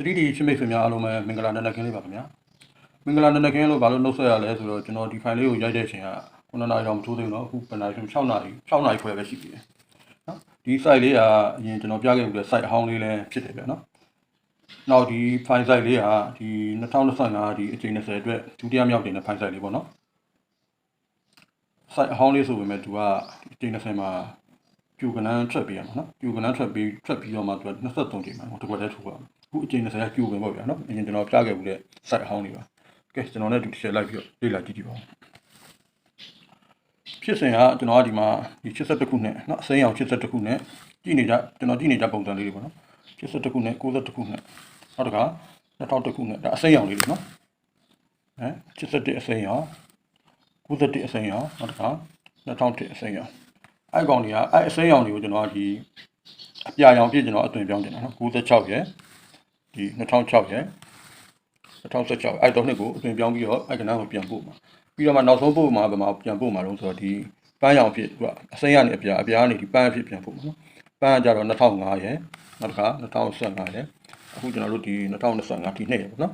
3D ချင်းမိတ်ဆွေများအားလုံးပဲမင်္ဂလာနံနက်ခင်းလေးပါခင်ဗျာမင်္ဂလာနံနက်ခင်းလို့ဘာလို့နှုတ်ဆက်ရလဲဆိုတော့ကျွန်တော်ဒီ file လေးကိုရိုက်တဲ့အချိန်က9နာရီတော့မထိုးသေးဘူးเนาะအခုပနာရီ6နာရီ6နာရီခွဲပဲရှိသေးတယ်နော်ဒီ site လေးကအရင်ကျွန်တော်ပြခဲ့ပြီးတဲ့ site အဟောင်းလေးလည်းဖြစ်တယ်ဗျာနော်နောက်ဒီ file site လေးကဒီ2025ဒီအချိန်20အတွက်ဒုတိယမြောက်တင်တဲ့ file site လေးပေါ့နော် site အဟောင်းလေးဆိုပေမဲ့သူကအချိန်20မှာ ပြူကနန်းထွက်ပေးရမှာနော်ပြူကနန်းထွက်ပေးထွက်ပြီးတော့မှသူက23ချိန်မှာတကွက်တည်းထိုးပါအခုအချိန်20ကပြူဝင်ပေါ့ဗျာနော်အရင်ကျွန်တော်ပြခဲ့ပြီးတဲ့ site အဟောင်းလေးပါကဲကျွန်တော်လည်းဒီ share လိုက်ပြီးတော့လေ့လာကြည့်ကြည့်ပါဦးဖြစ်စဉ်ကကျွန်တော်ကဒီမှာဒီ82ခုနဲ့เนาะအစိမ်းအောင်82ခုနဲ့ကြည့်နေကြကျွန်တော်ကြည့်နေကြပုံစံလေးတွေပေါ့နော်82ခုနဲ့92ခုနဲ့နောက်တစ်ခါ2000ခုနဲ့ဒါအစိမ်းအောင်လေးတွေเนาะဟမ်81အစိမ်းအောင်91အစိမ်းအောင်နောက်တစ်ခါ2001အစိမ်းအောင် အဲ့ကောင်တွေကအဲ့အစိမ်းရောင်တွေကိုကျွန်တော်ဒီအပြာရောင်ဖြစ်ကျွန်တော်အသွင်ပြောင်းတင်တာနော်96ရဲ့ဒီ2006ရဲ့2016အဲ့တော့နှစ်ကိုအသွင်ပြောင်းပြီးတော့အဲ့ကဏ္ဍကိုပြန်ပို့မှာပြီးတော့မှနောက်ဆုံးပို့မှာဗမာပြန်ပို့မှာတော့ဆိုတော့ဒီပန်းရောင်ဖြစ်သူကအစိမ်းကနေအပြာအပြာကနေဒီပန်းဖြစ်ပြန်ပို့မှာနော်ပန်းကကြတော့2005ရဲ့နောက်တစ်ခါ2015ရဲ့အခုကျွန်တော်တို့ဒီ2025ဒီနှစ်ရဲ့ပေါ့နော်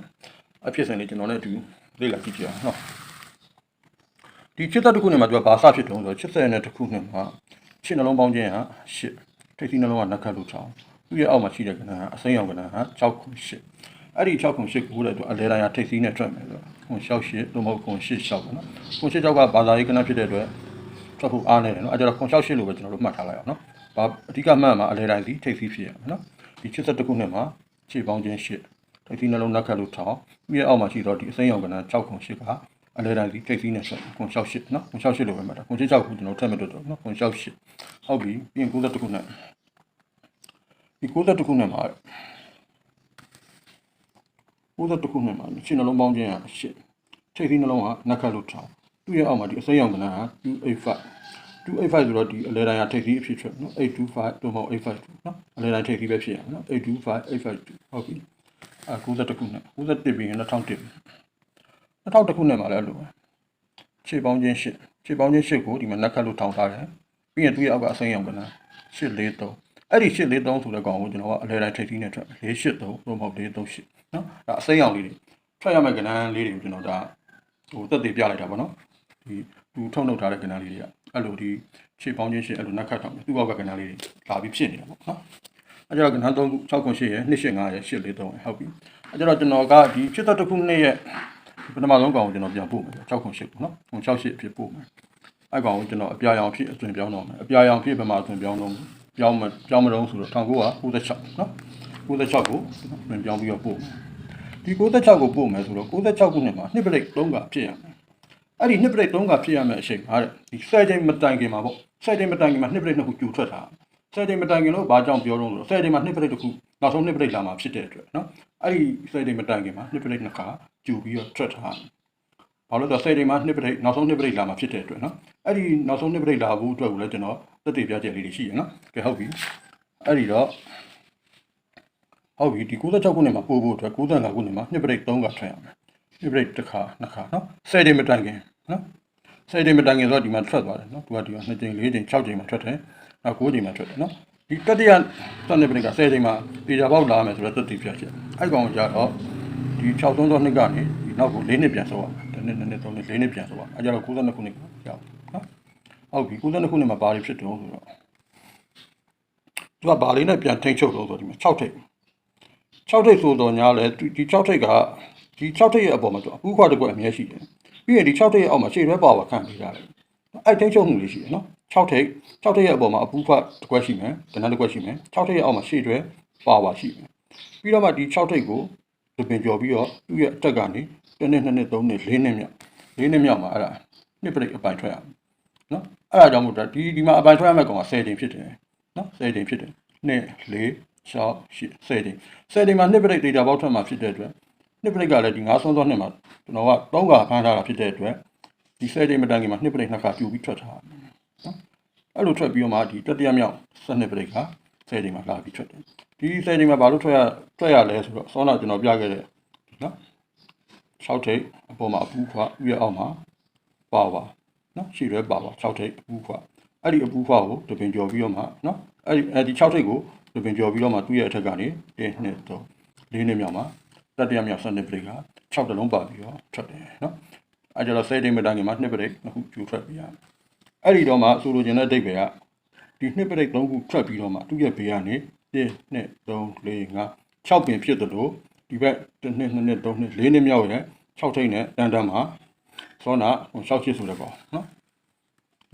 အဖြစ်စဉ်လေးကျွန်တော်လည်းအတူလေ့လာကြည့်ကြအောင်နော် ဒီချစ်သက်တစ်ခုနဲ့မှာသူကဘာစဖြစ်တုံးဆိုတော့ချစ်သက်နဲ့တစ်ခုနဲ့မှာချစ်နှလုံးပေါင်းခြင်းဟာ8ထိပ်စီးနှလုံးကနက်ခတ်လို့ချောင်းသူ့ရဲ့အောက်မှာရှိတဲ့ကဏ္ဍကအစိမ်းရောင်ကဏ္ဍဟာ6ခု8အဲ့ဒီ6ခု8ခုတဲ့သူအလဲတိုင်းဟာထိပ်စီးနဲ့ထွက်မယ်ဆိုတော့ခွန်6 8သို့မဟုတ်ခွန်8 6ပေါ့နော်ခွန်8 6ကဘာသာရေးကဏ္ဍဖြစ်တဲ့အတွက်ထွက်ဖို့အားနေတယ်နော်အဲ့ကြတော့ခွန်6 8လို့ပဲကျွန်တော်တို့မှတ်ထားလိုက်အောင်နော်ဘာအဓိကမှတ်မှာအလဲတိုင်းစီထိပ်စီးဖြစ်ရမယ်နော်ဒီချစ်သက်တစ်ခုနဲ့မှာခြေပေါင်းခြင်း8ထိပ်စီးနှလုံးနက်ခတ်လို့ထောင်းသူ့ရဲ့အောက်မှာရှိတော့ဒီအစိမ်းရောင်ကဏ္ဍ6ခု8က အလဲတိုင်းစီထိပ်စီးနဲ့ဆက်ခွန်6 8နော်ခွန်6 8လို့ပဲမှတ်တာခွန်6 6ခုကျွန်တော်ထည့်မဲ့တော့နော်ခွန်6 8ဟုတ်ပြီပြီးရင်90တစ်ခုနဲ့ဒီ90တစ်ခုနဲ့မှာ90တစ်ခုနဲ့မှာရှင်းနှလုံးပေါင်းခြင်းဟာရှစ်ထိပ်သီးနှလုံးဟာနက်ခတ်လို့ထောင်းသူ့ရဲ့အောက်မှာဒီအစိမ်းရောင်ကဏ္ဍဟာ285 285ဆိုတော့ဒီအလဲတိုင်းဟာထိပ်သီးအဖြစ်ထွက်နော်825တို့မဟုတ်852နော်အလဲတိုင်းထိပ်သီးပဲဖြစ်ရမယ်နော်825 852ဟုတ်ပြီအဲ90တစ်ခုနဲ့91ပြီးရင်2001 2000ခုနဲ့မှာလည်းအဲ့လိုပဲခြေပေါင်းချင်းရှစ်ခြေပေါင်းချင်းရှစ်ကိုဒီမှာနက်ခတ်လို့ထောင်ထားတယ်ပြီးရင်သူ့ရဲ့အောက်ကအစိမ်းရောင်ကဏ္ဍ843အဲ့ဒီ843ဆိုတဲ့ကောင်ကိုကျွန်တော်ကအလဲတိုင်းထိပ်သီးနဲ့ထွက်483တို့မဟုတ်438နော်ဒါအစိမ်းရောင်လေးတွေထွက်ရမယ့်ကဏ္ဍလေးတွေကိုကျွန်တော်ဒါဟိုတက်တည်ပြလိုက်တာပေါ့နော်ဒီသူထုတ်နှုတ်ထားတဲ့ကဏ္ဍလေးတွေကအဲ့လိုဒီခြေပေါင်းချင်းရှစ်အဲ့လိုနက်ခတ်ထောင်တယ်သူ့အောက်ကကဏ္ဍလေးတွေလာပြီးဖြစ်နေတာပေါ့နော်အဲ့ကြတော့ကဏ္ဍ3 6ခု8ရယ်285ရယ်843ရယ်ဟုတ်ပြီအဲ့ကြတော့ကျွန်တော်ကဒီဖြစ်သက်တစ်ခုနှစ်ရဲ့ ပထမဆုံးကောင်ကိုကျွန်တော်ပြန်ပို့မယ်6ခု8ပေါ့နော်။6 8ဖြစ်ပို့မယ်။အဲ့ကောင်ကိုကျွန်တော်အပြာရောင်ဖြစ်အသွင်ပြောင်းတော့မယ်။အပြာရောင်ဖြစ်ဘယ်မှာအသွင်ပြောင်းတော့ပြောင်းမပြောင်းမတော့ဆိုတော့1996နော်။96ကိုပြန်ပြောင်းပြီးတော့ပို့မယ်။ဒီ96ကိုပို့မယ်ဆိုတော့96ခုနှစ်မှာနှစ်ပရိတ်3ကဖြစ်ရမယ်။အဲ့ဒီနှစ်ပရိတ်3ကဖြစ်ရမယ့်အချိန်မှာတဲ့ဒီဆယ်ချိန်မတိုင်ခင်မှာပေါ့။ဆယ်ချိန်မတိုင်ခင်မှာနှစ်ပရိတ်နှစ်ခုကျူထွက်တာ။ဆယ်ချိန်မတိုင်ခင်လို့ဘာကြောင့်ပြောတော့ဆိုတော့ဆယ်ချိန်မှာနှစ်ပရိတ်တစ်ခုနောက်ဆုံးနှစ်ပရိတ်လာမှာဖြစ်တဲ့အတွက်နော်။အဲ့ဒီဆယ်ချိန်မတိုင်ခင်မှာနှစ်ပရိတ်နှစ်ခါ ကျူပြီးတော့ထွက်ထားတယ်။ဘာလို့လဲဆိုတော့ဆယ်ချိန်မှာနှစ်ပရိတ်နောက်ဆုံးနှစ်ပရိတ်လာမှာဖြစ်တဲ့အတွက်နော်။အဲ့ဒီနောက်ဆုံးနှစ်ပရိတ်လာဖို့အတွက်ကိုလည်းကျွန်တော်သက်သေပြချက်လေးတွေရှိရနော်။ကဲဟုတ်ပြီ။အဲ့ဒီတော့ဟုတ်ပြီဒီ96ခုနှစ်မှာပို့ဖို့အတွက်95ခုနှစ်မှာနှစ်ပရိတ်3ကထွက်ရမယ်။နှစ်ပရိတ်တစ်ခါနှစ်ခါနော်။ဆယ်ချိန်မတိုင်ခင်နော်။ဆယ်ချိန်မတိုင်ခင်ဆိုတော့ဒီမှာထွက်သွားတယ်နော်။သူကဒီက2ချိန်4ချိန်6ချိန်မှာထွက်တယ်။နောက်9ချိန်မှာထွက်တယ်နော်။ဒီတတိယစနေပရိတ်က10ချိန်မှာပေချာပေါက်လာမယ်ဆိုတော့သက်သေပြချက်။အဲ့ကောင်ကကြတော့ ဒီ6သုံးသောနှစ်ကနေဒီနောက်ကို၄နှစ်ပြန်ဆောက်ရမယ်။တစ်နှစ်နှစ်နှစ်သုံးနှစ်၄နှစ်ပြန်ဆောက်ရမယ်။အဲကြတော့92ခုနှစ်ကရောက်နော်။ဟုတ်ပြီ92ခုနှစ်မှာဘာတွေဖြစ်တုံးဆိုတော့သူကဘာလေးနဲ့ပြန်ထိန်ချုပ်တော့ဆိုဒီမှာ6ထိပ်6ထိပ်ဆိုတော့ညာလဲဒီ6ထိပ်ကဒီ6ထိပ်ရဲ့အပေါ်မှာသူအပူခွားတစ်ခွက်အမြဲရှိတယ်။ပြီးရင်ဒီ6ထိပ်ရဲ့အောက်မှာရှေ့ရဲပါဝါခံပေးရတယ်။အဲ့ထိန်ချုပ်မှုလေးရှိတယ်နော်။6ထိပ်6ထိပ်ရဲ့အပေါ်မှာအပူခွားတစ်ခွက်ရှိမယ်။ကဏ္ဍတစ်ခွက်ရှိမယ်။6ထိပ်ရဲ့အောက်မှာရှေ့ရဲပါဝါရှိမယ်။ပြီးတော့မှဒီ6ထိပ်ကို ဒီပင်ကျော်ပြီးတော့သူ့ရဲ့အတက်ကနေတစ်နှစ်နှစ်နှစ်သုံးနှစ်လေးနှစ်မြောက်လေးနှစ်မြောက်မှာအဲ့ဒါနှစ်ပရိတ်အပိုင်ထွက်ရမယ်နော်အဲ့ဒါကြောင့်မို့ဒီဒီမှာအပိုင်ထွက်ရမယ့်ကောင်က10ချိန်ဖြစ်တယ်နော်10ချိန်ဖြစ်တယ်နှစ်လေး6 8 10ချိန်10ချိန်မှာနှစ်ပရိတ် data ပေါက်ထွက်မှာဖြစ်တဲ့အတွက်နှစ်ပရိတ်ကလည်းဒီ9ဆုံးသောနှစ်မှာကျွန်တော်က3ခါခန်းထားတာဖြစ်တဲ့အတွက်ဒီ10ချိန်မတိုင်ခင်မှာနှစ်ပရိတ်နှစ်ခါပြူပြီးထွက်ထားတယ်နော်အဲ့လိုထွက်ပြီးတော့မှဒီတတိယမြောက်7နှစ်ပရိတ်က 10ချိန်မှာလာပြီးထွက်တယ်ဒီ10ချိန်မှာဘာလို့ထွက်ရထွက်ရလဲဆိုတော့စောနာကျွန်တော်ပြခဲ့တဲ့နော်6ထိပ်အပေါ်မှာအပူခွာဥရဲ့အောက်မှာပါပါနော်ရှိရဲပါပါ6ထိပ်အပူခွာအဲ့ဒီအပူခွာကိုတပင်ကျော်ပြီးတော့မှနော်အဲ့ဒီအဲ့ဒီ6ထိပ်ကိုတပင်ကျော်ပြီးတော့မှသူ့ရဲ့အထက်ကနေ1 2 3၄နှစ်မြောက်မှာတတိယမြောက်စနစ်ပရိတ်က6တလုံးပါပြီးတော့ထွက်တယ်နော်အဲကြတော့10တိမတိုင်ခင်မှာနှစ်ပရိတ်နှစ်ခုကျူထွက်ပြီးရအဲ့ဒီတော့မှဆိုလိုချင်တဲ့အဓိပ္ပာယ်က ဒီနှစ်ပရိတ်သုံးခုထွက်ပြီးတော့မှသူ့ရဲ့ဘေးကနေ1 2 3 4 5 6ပင်ဖြစ်တယ်လို့ဒီဘက်1နှစ်2နှစ်3နှစ်4နှစ်မြောက်ရဲ့6ထိပ်နဲ့တန်တန်မှာစောနာ6ချစ်ဆိုတဲ့ကောင်နော်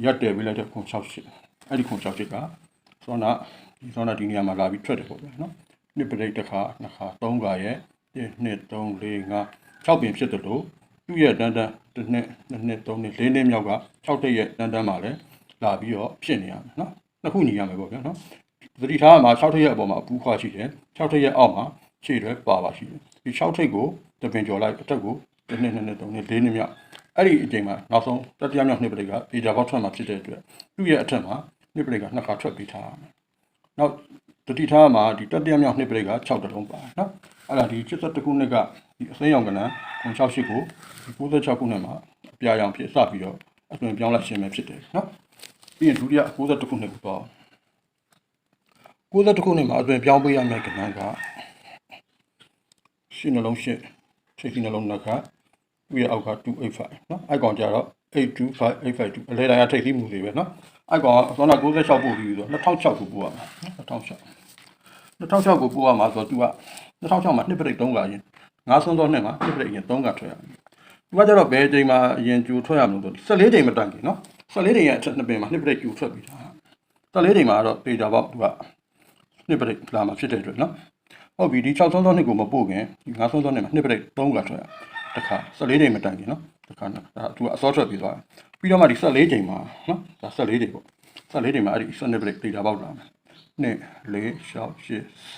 ရက်တယ်ပြီးလိုက်တဲ့ခွန်6ချစ်အဲ့ဒီခွန်6ချစ်ကစောနာဒီစောနာဒီနေရာမှာလာပြီးထွက်တယ်ပေါ့ဗျာနော်နှစ်ပရိတ်တစ်ခါနှစ်ခါသုံးခါရဲ့1 2 3 4 5 6ပင်ဖြစ်တယ်လို့သူ့ရဲ့တန်တန်တစ်နှစ်နှစ်နှစ်သုံးနှစ်၄နှစ်မြောက်က6ထိပ်ရဲ့တန်တန်မှာလည်းလာပြီးတော့ဖြစ်နေရမယ်နော် နှစ်ခုညီရမယ်ပေါ့ဗျာနော်သတိထားမှာ6ထိပ်ရဲ့အပေါ်မှာအပူခွာရှိတယ်6ထိပ်ရဲ့အောက်မှာခြေတွေပါပါရှိတယ်ဒီ6ထိပ်ကိုတပင်ကျော်လိုက်အထက်ကိုတစ်နှစ်နှစ်နှစ်သုံးနှစ်လေးနှစ်မြောက်အဲ့ဒီအချိန်မှာနောက်ဆုံးတတိယမြောက်နှစ်ပရိကပေဂျာဘောက်ထွက်မှာဖြစ်တဲ့အတွက်သူ့ရဲ့အထက်မှာနှစ်ပရိကနှစ်ခါထွက်ပေးထားရမယ်နောက်တတိထားမှာဒီတတိယမြောက်နှစ်ပရိက6တလုံးပါနော်အဲ့ဒါဒီ72ခုနှစ်ကဒီအစိမ်းရောင်ကနန်း68ကိုဒီ96ခုနှစ်မှာအပြာရောင်ဖြစ်စပြီးတော့အသွင်ပြောင်းလဲရှင်းမယ်ဖြစ်တယ်နော် ပြီးရင်ဒုတိယ62ခုနှစ်ကိုသွား62ခုနှစ်မှာအတွင်ပြောင်းပေးရမယ့်ကဏ္ဍကရှင်းနှလုံးရှင်းချိန်ရှင်းနှလုံးနှစ်ခါသူ့ရဲ့အောက်က285နော်အိုက်ကောင်ကြတော့825852အလဲတိုင်းကထိတ်သီးမှုတွေပဲနော်အိုက်ကောင်ကသောနာ96ပို့ပြီးဆိုတော့2006ကိုပို့ရမှာ2006 2006ကိုပို့ရမှာဆိုတော့ तू က2006မှာနှစ်ပရိတ်3ကရင်ငါဆုံးသောနှစ်မှာနှစ်ပရိတ်ရင်3ကထွက်ရမယ် तू ကကြတော့ဘယ်အချိန်မှာအရင်ကြိုထွက်ရမလို့ဆို14ချိန်မတန်ခင်နော် ဆက်လေးတွေရဲ့အချက်နှစ်ပင်မှာနှစ်ပရိတ်ယူထွက်ပြီးတာဆက်လေးတွေမှာတော့ပေတာပေါ့သူကနှစ်ပရိတ်လာမှာဖြစ်တဲ့အတွက်နော်ဟုတ်ပြီဒီ6ဆုံးသောနှစ်ကိုမပို့ခင်ဒီ9ဆုံးသောနှစ်မှာနှစ်ပရိတ်3ကထွက်ရတခါ14ချိန်မတိုင်ဘူးနော်တခါနော်ဒါသူကအစောထွက်ပြီးသွားပြီးတော့မှဒီ14ချိန်မှာနော်ဒါ14ချိန်ပေါ့14ချိန်မှာအဲ့ဒီ12ပရိတ်ဒေတာပေါက်လာမယ်နှစ်4 6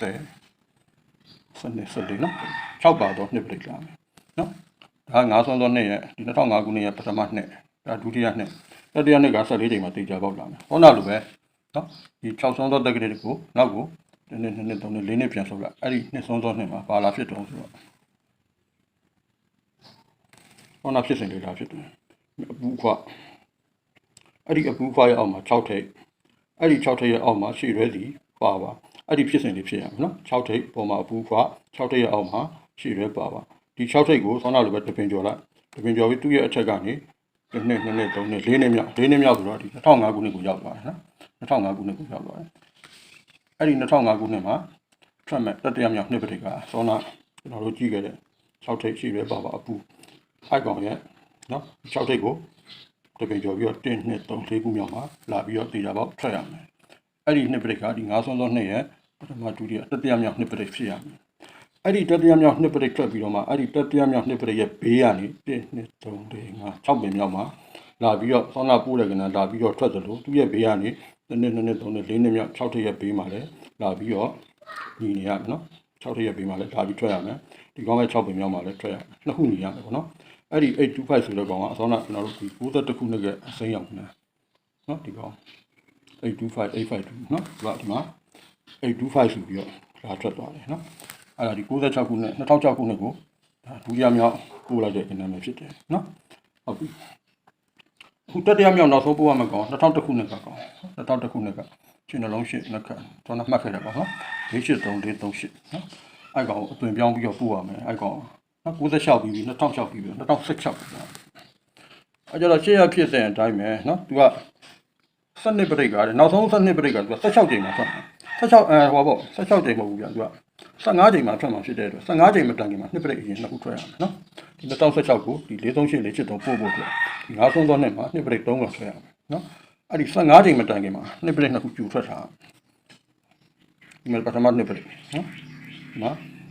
8 10စနေစနေနော်6ပါတော့နှစ်ပြိလာမယ်နော်ဒါငါးဆုံးသောနှစ်ရဲ့ဒီ2005ခုနှစ်ရဲ့ပထမနှစ်ဒါဒုတိယနှစ် တတိယနှစ်က14ချိန်မှာဒေတာပေါက်လာမယ်ဟောနာလိုပဲနော်ဒီ6ဆုံးသောတက်ကလေးကိုနောက်ကိုနည်းနည်းနည်းနည်းသုံးနည်းလေးနည်းပြန်ဆုပ်လိုက်အဲ့ဒီနှစ်ဆုံးသောနှစ်မှာပါလာဖြစ်တော့ဆိုတော့ဟောနာဖြစ်စဉ်လေးလာဖြစ်တယ်အပူခွအဲ့ဒီအပူခွရဲ့အောက်မှာ6ထိပ်အဲ့ဒီ6ထိပ်ရဲ့အောက်မှာရှေ့ရွဲစီပါပါအဲ့ဒီဖြစ်စဉ်လေးဖြစ်ရမယ်နော်6ထိပ်ပေါ်မှာအပူခွ6ထိပ်ရဲ့အောက်မှာရှေ့ရွဲပါပါဒီ6ထိပ်ကိုသောနာလိုပဲတပင်ကျော်လိုက်တပင်ကျော်ပြီးသူ့ရဲ့အထက်ကနေ တစ်နှစ်နှစ်နှစ်သုံးနှစ်လေးနှစ်မြောက်လေးနှစ်မြောက်ဆိုတော့ဒီ2005ခုနှစ်ကိုရောက်သွားတယ်နော်2005ခုနှစ်ကိုရောက်သွားတယ်အဲ့ဒီ2005ခုနှစ်မှာထွက်မဲ့တတိယမြောက်နှစ်ပတိကစောနာကျွန်တော်တို့ကြည့်ခဲ့တဲ့6ထိပ်ရှိပဲပါပါအပူအိုက်ကောင်ရဲ့နော်6ထိပ်ကိုတပင်ကျော်ပြီးတော့1 2 3 4ခုမြောက်မှာလာပြီးတော့တေချာပေါက်ထွက်ရမယ်အဲ့ဒီနှစ်ပတိကဒီ9ဆုံးသောနှစ်ရဲ့ပထမဒုတိယတတိယမြောက်နှစ်ပတိဖြစ်ရမယ် အဲ့ဒီတတိယမြောက်နှစ်ပတိထွက်ပြီးတော့မှအဲ့ဒီတတိယမြောက်နှစ်ပတိရဲ့ဘေးကနေ1 2 3 4 5 6ပင်မြောက်မှာလာပြီးတော့စောနာပိုးတဲ့ကနလာပြီးတော့ထွက်သလိုသူ့ရဲ့ဘေးကနေနှစ်နှစ်နှစ်နှစ်သုံးနှစ်လေးနှစ်မြောက်6ထိပ်ရဲ့ဘေးမှာလည်းလာပြီးတော့ညီနေရမယ်နော်6ထိပ်ရဲ့ဘေးမှာလည်းလာပြီးထွက်ရမယ်ဒီကောင်ပဲ6ပင်မြောက်မှာလည်းထွက်ရမယ်နှစ်ခုညီရမယ်ပေါ့နော်အဲ့ဒီ825ဆိုတဲ့ကောင်ကအစောနာကျွန်တော်တို့ဒီ61ခုနှစ်ကအစိမ်းရောက်နေနော်ဒီကောင်825 852နော်ဒီကဒီမှာ825ဆိုပြီးတော့လာထွက်သွားတယ်နော် အဲ့ဒါဒီ66ခုနှစ်2006ခုနှစ်ကိုဒါဒုတိယမြောက်ပို့လိုက်တဲ့ကဏ္ဍမျိုးဖြစ်တယ်နော်ဟုတ်ပြီခုတတိယမြောက်နောက်ဆုံးပို့ရမှာကောင်2001ခုနှစ်ကကောင်2001ခုနှစ်ကရှင်နှလုံးရှစ်နှစ်ခါကျွန်တော်မှတ်ခဲ့တယ်ပေါ့နော်48338နော်အဲ့ကောင်အသွင်ပြောင်းပြီးတော့ပို့ရမယ်အဲ့ကောင်နော်96ပြီးပြီ2006ပြီးပြီ2016ပြီးတော့အဲ့ကြတော့ရှေ့ရဖြစ်တဲ့အတိုင်းပဲနော်သူကစနစ်ပရိတ်ကလည်းနောက်ဆုံးစနစ်ပရိတ်ကသူက16ချိန်မှာထွက်မှာ16အဲဟောပေါ့16ချိန်မဟုတ်ဘူးပြန်သူက 15ချိန်မှာထွက်မှာဖြစ်တဲ့အတွက်15ချိန်မတန်ခင်မှာနှစ်ပရိတ်အရင်နှစ်ခုထွက်ရမယ်နော်ဒီ2016ကိုဒီ438 473ပို့ဖို့အတွက်ဒီငါးဆုံးသောနှစ်မှာနှစ်ပရိတ်3ကထွက်ရမယ်နော်အဲ့ဒီ15ချိန်မတန်ခင်မှာနှစ်ပရိတ်နှစ်ခုကျူထွက်တာဒီမှာပထမနှစ်ပရိတ်နော်ဒီမှာ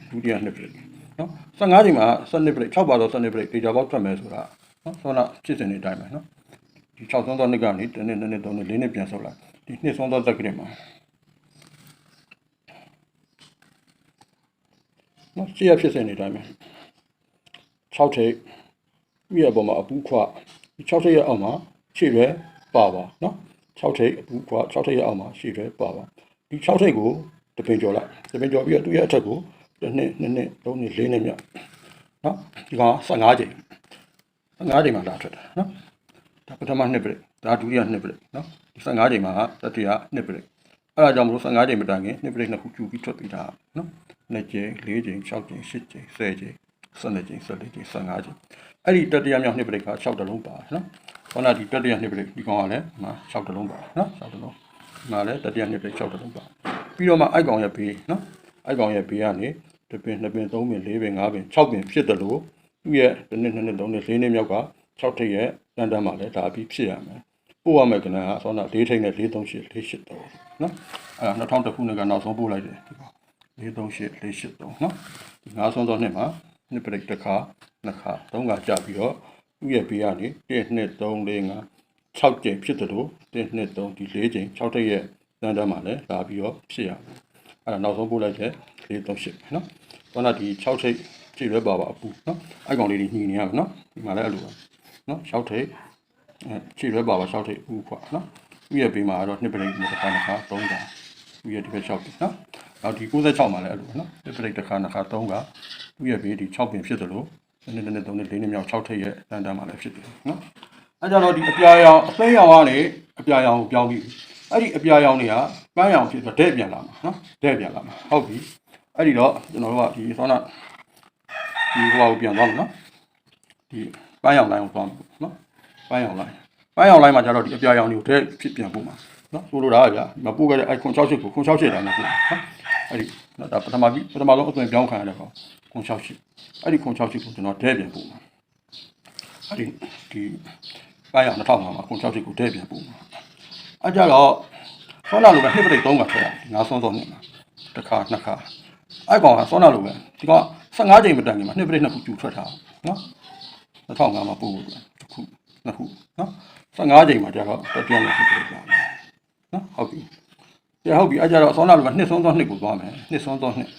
ဒုတိယနှစ်ပရိတ်နော်15ချိန်မှာ7နှစ်ပရိတ်6ပါတော့7နှစ်ပရိတ်ဒေတာပေါက်ထွက်မယ်ဆိုတာနော်ဆောနာဖြစ်စဉ်နေတိုင်းပဲနော်ဒီ6ဆုံးသောနှစ်ကနေတစ်နှစ်နှစ်နှစ်သုံးနှစ်လေးနှစ်ပြန်ဆုပ်လိုက်ဒီနှစ်ဆုံးသောသက်ကလေးမှာ နော်ရှေ့ရဖြစ်စဉ်နေတိုင်းပဲ6ထိပ်ပြည့်အပေါ်မှာအပူခွဒီ6ထိပ်ရဲ့အောက်မှာရှေ့ရွယ်ပါပါနော်6ထိပ်အပူခွ6ထိပ်ရဲ့အောက်မှာရှေ့ရွယ်ပါပါဒီ6ထိပ်ကိုတပင်ကျော်လိုက်တပင်ကျော်ပြီးတော့သူ့ရဲ့အထက်ကိုတစ်နှစ်နှစ်နှစ်သုံးနှစ်လေးနှစ်မြောက်နော်ဒီကောင်15ချိန်15ချိန်မှာလာထွက်တာနော်ဒါပထမနှစ်ပရိဒါဒုတိယနှစ်ပရိနော်ဒီ15ချိန်မှာတတိယနှစ်ပရိ အဲ့ဒါကြောင့်မလို့15ချိန်မတိုင်ခင်နှစ်ပရိတ်နှစ်ခုကျူပြီးထွက်ပြီးတာနော်နှစ်ချိန်၄ချိန်6ချိန်8ချိန်10ချိန်12ချိန်14ချိန်15ချိန်အဲ့ဒီတတိယမြောက်နှစ်ပရိတ်က6တလုံးပါနော်ခေါင်းကဒီတတိယနှစ်ပရိတ်ဒီကောင်ကလည်းမှာ6တလုံးပါနော်6တလုံးဒီမှာလည်းတတိယနှစ်ပရိတ်6တလုံးပါပြီးတော့မှအိုက်ကောင်ရဲ့ဘေးနော်အိုက်ကောင်ရဲ့ဘေးကနေတစ်ပင်နှစ်ပင်သုံးပင်လေးပင်ငါးပင်6ပင်ဖြစ်တယ်လို့သူ့ရဲ့တစ်နှစ်နှစ်နှစ်သုံးနှစ်လေးနှစ်မြောက်က6ထိပ်ရဲ့တန်တန်းမှာလည်းဒါပြီးဖြစ်ရမယ် ပို့ရမယ်ကနန်းကဆောင်းတာ၄ထိပ်နဲ့438 483နော်အဲ2000ခုနှစ်ကနောက်ဆုံးပို့လိုက်တယ်ဒီကောင်438 483နော်ဒီငါးဆုံးသောနှစ်မှာနှစ်ပရိတ်တစ်ခါနှစ်ခါသုံးခါကြာပြီးတော့သူ့ရဲ့ဘေးကနေ1 2 3 4 5 6ကြိမ်ဖြစ်တယ်လို့1 2 3ဒီ4ကြိမ်6ထိပ်ရဲ့တန်တန်းမှာလည်းဒါပြီးတော့ဖြစ်ရမယ်အဲဒါနောက်ဆုံးပို့လိုက်တဲ့438နော်ခေါင်းကဒီ6ထိပ်ကြည့်ရပါပါအပူနော်အဲ့ကောင်လေးတွေညှိနေရမယ်နော်ဒီမှာလည်းအဲ့လိုပါနော်6ထိပ် အဲကြည့်ရပါပါ6ထိပ်အပူခွာနော်သူ့ရဲ့ဘေးမှာကတော့နှစ်ပရိတ်တစ်ခါတစ်ခါ3ခါသူ့ရဲ့ဒီဘက်6ပြီနော်နောက်ဒီ96မှာလည်းအဲ့လိုပဲနော်နှစ်ပရိတ်တစ်ခါတစ်ခါ3ခါသူ့ရဲ့ဘေးဒီ6ပင်ဖြစ်တယ်လို့နည်းနည်းနည်း3နဲ့4နဲ့မြောက်6ထိပ်ရဲ့တန်တန်းမှာလည်းဖြစ်တယ်နော်အဲကြတော့ဒီအပြာရောင်အသိရောင်ကနေအပြာရောင်ကိုပြောင်းပြီးအဲ့ဒီအပြာရောင်တွေကပန်းရောင်ဖြစ်တော့တဲ့ပြန်လာမှာနော်တဲ့ပြန်လာမှာဟုတ်ပြီအဲ့ဒီတော့ကျွန်တော်တို့ကဒီဆောနာဒီဟိုဟာကိုပြန်သွားမယ်နော်ဒီပန်းရောင်လိုင်းကိုသွားမယ်နော် ပန်းရောင်လိုင်းပန်းရောင်လိုင်းမှာကျတော့ဒီအပြာရောင်တွေကိုတဲ့ဖြစ်ပြန်ပို့မှာနော်ဆိုလိုတာကဗျာမပို့ခဲ့တဲ့အဲ့ခွန်68ကိုခွန်68တိုင်းနဲ့ပို့မှာနော်အဲ့ဒီနော်ဒါပထမပြီးပထမဆုံးအသွင်ပြောင်းခံရတဲ့ကောင်ခွန်68အဲ့ဒီခွန်68ကိုကျွန်တော်တဲ့ပြန်ပို့မှာအဲ့ဒီဒီပန်းရောင်2000မှာခွန်68ကိုတဲ့ပြန်ပို့မှာအဲ့ကြတော့ဆောနာလိုပဲနှစ်ပရိတ်3ကထွက်ရတယ်ငါးဆုံးဆုံးနေမှာတစ်ခါနှစ်ခါအဲ့ကောင်ကဆောနာလိုပဲဒီကောင်15ချိန်မတန်ခင်မှာနှစ်ပရိတ်နှစ်ခုကျူထွက်ထားနော်2005မှာပို့ဖို့တစ်ခု နှစ်ခုနော်15ချိန်မှာကျတော့တပြောင်းလို့ဖြစ်တယ်ကြာနော်ဟုတ်ပြီပြဟုတ်ပြီအဲ့ကြတော့ဆောနာလိုပဲနှစ်ဆုံးသောနှစ်ကိုသွားမယ်နှစ်ဆုံးသောနှစ်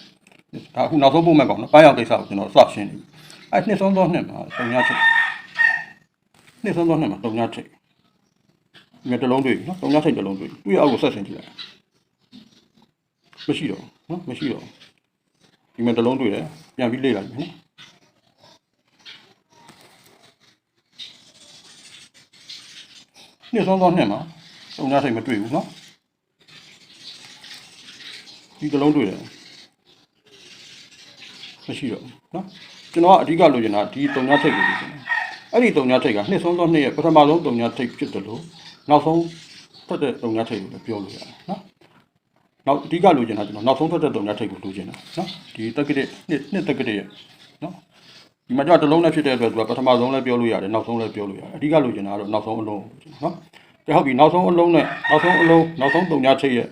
ဒါအခုနောက်ဆုံးပို့မဲ့ကောင်နော်ပန်းရောက်ကိစ္စကိုကျွန်တော်စရှင်းနေပြီအဲ့နှစ်ဆုံးသောနှစ်မှာတုံညာချက်နှစ်ဆုံးသောနှစ်မှာတုံညာချက်ဒီမှာတစ်လုံးတွေ့ပြီနော်တုံညာချက်တစ်လုံးတွေ့သူ့ရဲ့အောက်ကိုဆက်ဆင်းကြည့်လိုက်မရှိတော့ဘူးနော်မရှိတော့ဘူးဒီမှာတစ်လုံးတွေ့တယ်ပြန်ပြီးလေ့လိုက်မယ်နော် နှစ်ဆုံးသောနှစ်မှာတုံညာထိတ်မတွေ့ဘူးနော်ဒီတစ်လုံးတွေ့တယ်မရှိတော့ဘူးနော်ကျွန်တော်ကအဓိကလိုချင်တာဒီတုံညာထိတ်ကိုလိုချင်တယ်အဲ့ဒီတုံညာထိတ်ကနှစ်ဆုံးသောနှစ်ရဲ့ပထမဆုံးတုံညာထိတ်ဖြစ်တယ်လို့နောက်ဆုံးထွက်တဲ့တုံညာထိတ်ကိုလည်းပြောလို့ရတယ်နော်နောက်အဓိကလိုချင်တာကျွန်တော်နောက်ဆုံးထွက်တဲ့တုံညာထိတ်ကိုလိုချင်တာနော်ဒီတက်ကတဲ့နှစ်နှစ်တက်ကတဲ့ရဲ့နော် ဒီမှာကျတော့တစ်လုံးနဲ့ဖြစ်တဲ့အတွက်သူကပထမဆုံးလည်းပြောလို့ရတယ်နောက်ဆုံးလည်းပြောလို့ရတယ်အဓိကလိုချင်တာကတော့နောက်ဆုံးအလုံးကိုနော်ကဲဟုတ်ပြီနောက်ဆုံးအလုံးနဲ့နောက်ဆုံးအလုံးနောက်ဆုံးတုံညာထိတ်ရဲ့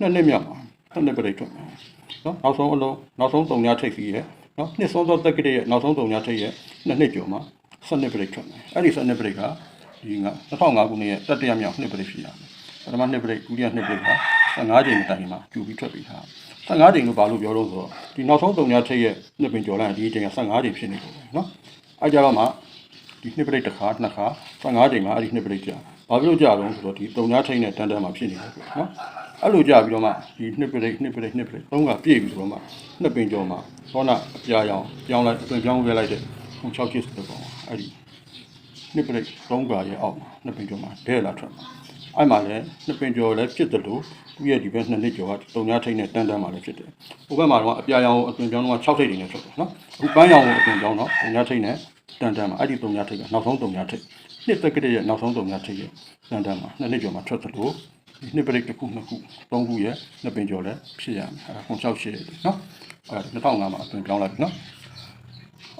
နှစ်နှစ်မြောက်မှာနှစ်နှစ်ပြိတ်ထွက်မှာနော်နောက်ဆုံးအလုံးနောက်ဆုံးတုံညာထိတ်စီရဲ့နော်နှစ်ဆုံးသောတက်ကတဲ့ရဲ့နောက်ဆုံးတုံညာထိတ်ရဲ့နှစ်နှစ်ကျော်မှာစနစ်ပြိတ်ထွက်မှာအဲ့ဒီစနစ်ပြိတ်ကဒီက2005ခုနှစ်ရဲ့တတိယမြောက်နှစ်ပြိတ်ဖြစ်ရမယ်ပထမနှစ်ပြိတ်ဒုတိယနှစ်ပြိတ်က15ချိန်တိုင်မှာကျူပြီးထွက်ပြီးထား 15ချိန်လို့ဘာလို့ပြောလို့ဆိုတော့ဒီနောက်ဆုံးတုံညာထိတ်ရဲ့နှစ်ပင်ကျော်လိုက်ဒီချိန်က15ချိန်ဖြစ်နေတယ်နော်အဲ့ကြတော့မှဒီနှစ်ပြိတ်တစ်ခါနှစ်ခါ15ချိန်မှာအဲ့ဒီနှစ်ပြိတ်ကြာဘာဖြစ်လို့ကြာတော့ဆိုတော့ဒီတုံညာထိတ်နဲ့တန်တန်မှာဖြစ်နေတယ်ပေါ့နော်အဲ့လိုကြာပြီးတော့မှဒီနှစ်ပြိတ်နှစ်ပြိတ်နှစ်ပြိတ်သုံးကပြည့်ပြီဆိုတော့မှနှစ်ပင်ကျော်မှာသောနာအပြာရောင်ပြောင်းလိုက်အပင်ပြောင်းခဲ့လိုက်တဲ့ခု6ချစ်တဲ့ကောင်အဲ့ဒီနှစ်ပြိတ်သုံးကရဲ့အောက်မှာနှစ်ပင်ကျော်မှာဒဲလာထွက်မှာ အဲ့မှာလည်းနှစ်ပင်ကျော်လည်းဖြစ်တယ်လို့သူ့ရဲ့ဒီဘက်နှစ်နှစ်ကျော်ကတုံညာထိတ်နဲ့တန်တန်မှာလည်းဖြစ်တယ်ဟိုဘက်မှာတော့အပြာရောင်ကိုအပင်ပြောင်းတော့6ထိတ်တွေနဲ့ထွက်တယ်နော်အခုပန်းရောင်ကိုအပင်ပြောင်းတော့တုံညာထိတ်နဲ့တန်တန်မှာအဲ့ဒီတုံညာထိတ်ကနောက်ဆုံးတုံညာထိတ်နှစ်သက်ကတည်းကနောက်ဆုံးတုံညာထိတ်ရဲ့တန်တန်မှာနှစ်နှစ်ကျော်မှာထွက်တယ်လို့ဒီနှစ်ပရိတ်တစ်ခုနှစ်ခုသုံးခုရဲ့နှစ်ပင်ကျော်လည်းဖြစ်ရမယ်အဲ့ဒါခု6ရှည်နော်အဲ့2005မှာအပင်ပြောင်းလိုက်ပြီနော်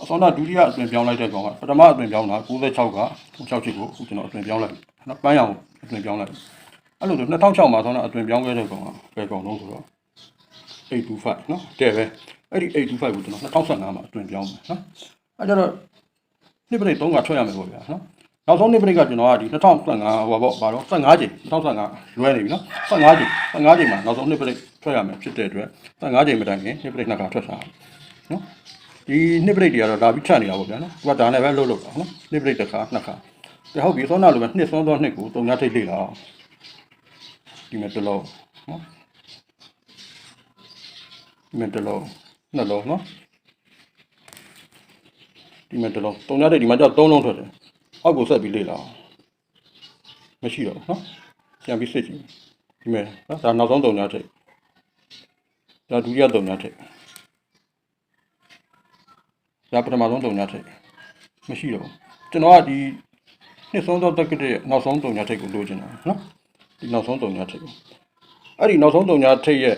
အစောကဒုတိယအသွင်ပြောင်းလိုက်တဲ့ကောင်ကပထမအသွင်ပြောင်းတာ96က96ချစ်ကိုအခုကျွန်တော်အသွင်ပြောင်းလိုက်ပြီ နော်ပန်းရောင်အသွင်ပြောင်းလိုက်ပြီအဲ့လိုဆို2006မှာဆောင်းတာအသွင်ပြောင်းခဲ့တဲ့ကောင်ကဘယ်ကောင်လုံးဆိုတော့825နော်တဲ့ပဲအဲ့ဒီ825ကိုကျွန်တော်2015မှာအသွင်ပြောင်းမယ်နော်အဲ့ကြတော့နှစ်ပရိတ်3ကထွက်ရမယ်ပေါ့ဗျာနော်နောက်ဆုံးနှစ်ပရိတ်ကကျွန်တော်ကဒီ2015ဟိုပါပေါ့ဘာတော့15ချိန်2015လွဲနေပြီနော်15ချိန်15ချိန်မှာနောက်ဆုံးနှစ်ပရိတ်ထွက်ရမယ်ဖြစ်တဲ့အတွက်15ချိန်မတိုင်ခင်နှစ်ပရိတ်နှစ်ခါထွက်တာနော်ဒီနှစ်ပရိတ်တွေကတော့ဒါပြီးထနေတာပေါ့ဗျာနော်သူကဒါနဲ့ပဲလှုပ်လှုပ်တာနော်နှစ်ပရိတ်တစ်ခါနှစ်ခါဒါ ဟုတ်ပြီသောနာလိုပဲနှစ်ဆုံးသောနှစ်ကိုတုံညာထိတ်လေးလာအောင်ဒီမဲ့တစ်လုံးနော်ဒီမဲ့တစ်လုံးနှစ်လုံးနော်ဒီမဲ့တစ်လုံးတုံညာထိတ်ဒီမှာတော့သုံးလုံးထွက်တယ်အောက်ကိုဆက်ပြီးလေးလာအောင်မရှိတော့ဘူးနော်ပြန်ပြီးစစ်ကြည့်ဒီမဲ့နော်ဒါနောက်ဆုံးတုံညာထိတ်ဒါဒုတိယတုံညာထိတ်ဒါပထမဆုံးတုံညာထိတ်မရှိတော့ဘူးကျွန်တော်ကဒီ နှစ်ဆုံးသောတက္ကတိရဲ့နောက်ဆုံးတုံညာထိတ်ကိုလိုချင်တာနော်ဒီနောက်ဆုံးတုံညာထိတ်ကိုအဲ့ဒီနောက်ဆုံးတုံညာထိတ်ရဲ့